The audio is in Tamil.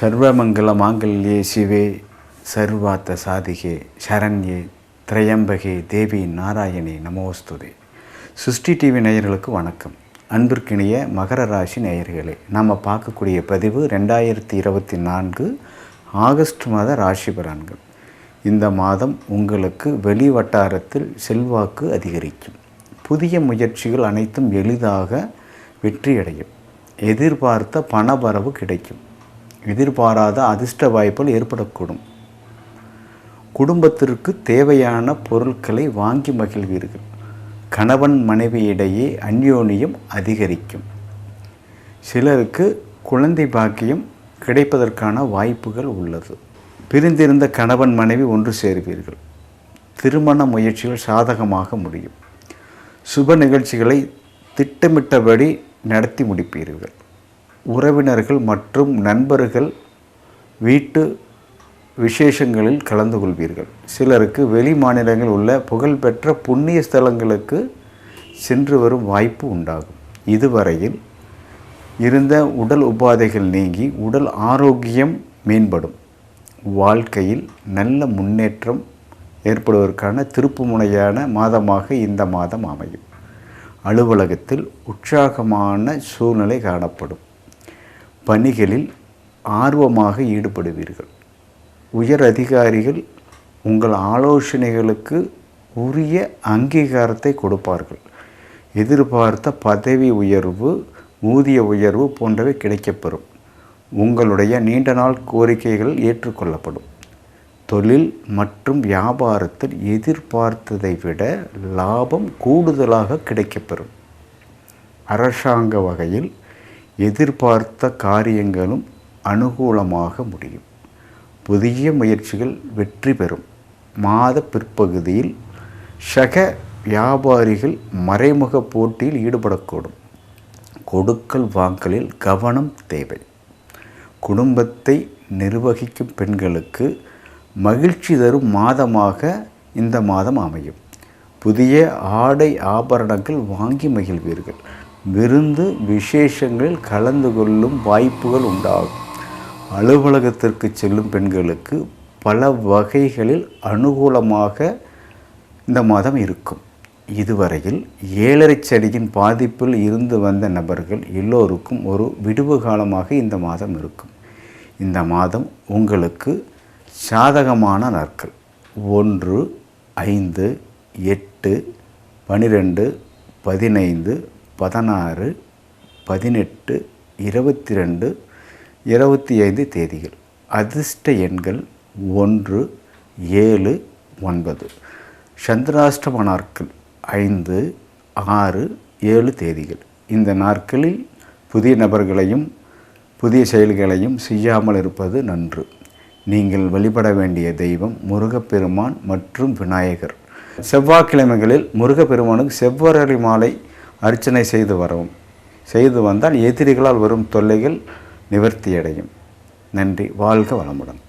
சர்வமங்கல மாங்கல்யே சிவே சர்வாத்த சாதிகே சரண்யே திரையம்பகே தேவி நாராயணி நமோஸ்துதே. சுஷ்டி டிவி நேயர்களுக்கு வணக்கம். அன்பிற்கினிய மகர ராசி நேயர்களே நாம் பார்க்கக்கூடிய பதிவு ரெண்டாயிரத்தி இருபத்தி நான்கு ஆகஸ்ட் மாத ராசி பலன்கள். இந்த மாதம் உங்களுக்கு வெளி வட்டாரத்தில் செல்வாக்கு அதிகரிக்கும். புதிய முயற்சிகள் அனைத்தும் எளிதாக வெற்றியடையும். எதிர்பார்த்த பணவரவு கிடைக்கும். எதிர்பாராத அதிர்ஷ்ட வாய்ப்புகள் ஏற்படக்கூடும். குடும்பத்திற்கு தேவையான பொருட்களை வாங்கி மகிழ்வீர்கள். கணவன் மனைவியிடையே அந்யோன்யம் அதிகரிக்கும். சிலருக்கு குழந்தை பாக்கியம் கிடைப்பதற்கான வாய்ப்புகள் உள்ளது. பிரிந்திருந்த கணவன் மனைவி ஒன்று சேர்வீர்கள். திருமண முயற்சிகள் சாதகமாக முடியும். சுப நிகழ்ச்சிகளை திட்டமிட்டபடி நடத்தி முடிப்பீர்கள். உறவினர்கள் மற்றும் நண்பர்கள் வீட்டு விசேஷங்களில் கலந்து கொள்வீர்கள். சிலருக்கு வெளி மாநிலங்களில் உள்ள புகழ்பெற்ற புண்ணிய ஸ்தலங்களுக்கு சென்று வரும் வாய்ப்பு உண்டாகும். இதுவரையில் இருந்த உடல் உபாதைகள் நீங்கி உடல் ஆரோக்கியம் மேம்படும். வாழ்க்கையில் நல்ல முன்னேற்றம் ஏற்படுவதற்கான திருப்புமுனையான மாதமாக இந்த மாதம் அமையும். அலுவலகத்தில் உற்சாகமான சூழ்நிலை காணப்படும். பணிகளில் ஆர்வமாக ஈடுபடுவீர்கள். உயர் அதிகாரிகள் உங்கள் ஆலோசனைகளுக்கு உரிய அங்கீகாரத்தை கொடுப்பார்கள். எதிர்பார்த்த பதவி உயர்வு ஊதிய உயர்வு போன்றவை கிடைக்கப்பெறும். உங்களுடைய நீண்ட நாள் கோரிக்கைகள் ஏற்றுக்கொள்ளப்படும். தொழில் மற்றும் வியாபாரத்தில் எதிர்பார்த்ததை விட லாபம் கூடுதலாக கிடைக்கப்பெறும். அரசாங்க வகையில் எதிர்பார்த்த காரியங்களும் அனுகூலமாக முடியும். புதிய முயற்சிகள் வெற்றி பெறும். மாத பிற்பகுதியில் சக வியாபாரிகள் மறைமுக போட்டியில் ஈடுபடக்கூடும். கொடுக்கல் வாங்கலில் கவனம் தேவை. குடும்பத்தை நிர்வகிக்கும் பெண்களுக்கு மகிழ்ச்சி தரும் மாதமாக இந்த மாதம் அமையும். புதிய ஆடை ஆபரணங்கள் வாங்கி மகிழ்வீர்கள். விருந்து விசேஷங்களில் கலந்து கொள்ளும் வாய்ப்புகள் உண்டாகும். அலுவலகத்திற்கு செல்லும் பெண்களுக்கு பல வகைகளில் அனுகூலமாக இந்த மாதம் இருக்கும். இதுவரையில் ஏழரை செடியின் பாதிப்பில் இருந்து வந்த நபர்கள் எல்லோருக்கும் ஒரு விடுவு காலமாக இந்த மாதம் இருக்கும். இந்த மாதம் உங்களுக்கு சாதகமான நாட்கள். ஒன்று ஐந்து எட்டு பனிரெண்டு பதினைந்து பதினாறு பதினெட்டு இருபத்தி ரெண்டு இருபத்தி ஐந்து தேதிகள். அதிர்ஷ்ட எண்கள் ஒன்று ஏழு ஒன்பது. சந்திராஷ்டம நாட்கள் ஐந்து ஆறு ஏழு தேதிகள். இந்த நாட்களில் புதிய நபர்களையும் புதிய செயல்களையும் செய்யாமல் இருப்பது நன்று. நீங்கள் வழிபட வேண்டிய தெய்வம் முருகப்பெருமான் மற்றும் விநாயகர். செவ்வாய்க்கிழமைகளில் முருகப்பெருமானுக்கு செவ்வரளி மாலை அர்ச்சனை செய்து வரவும். செய்து வந்தால் எதிரிகளால் வரும் தொல்லைகள் நிவர்த்தியடையும். நன்றி. வாழ்க வளமுடன்.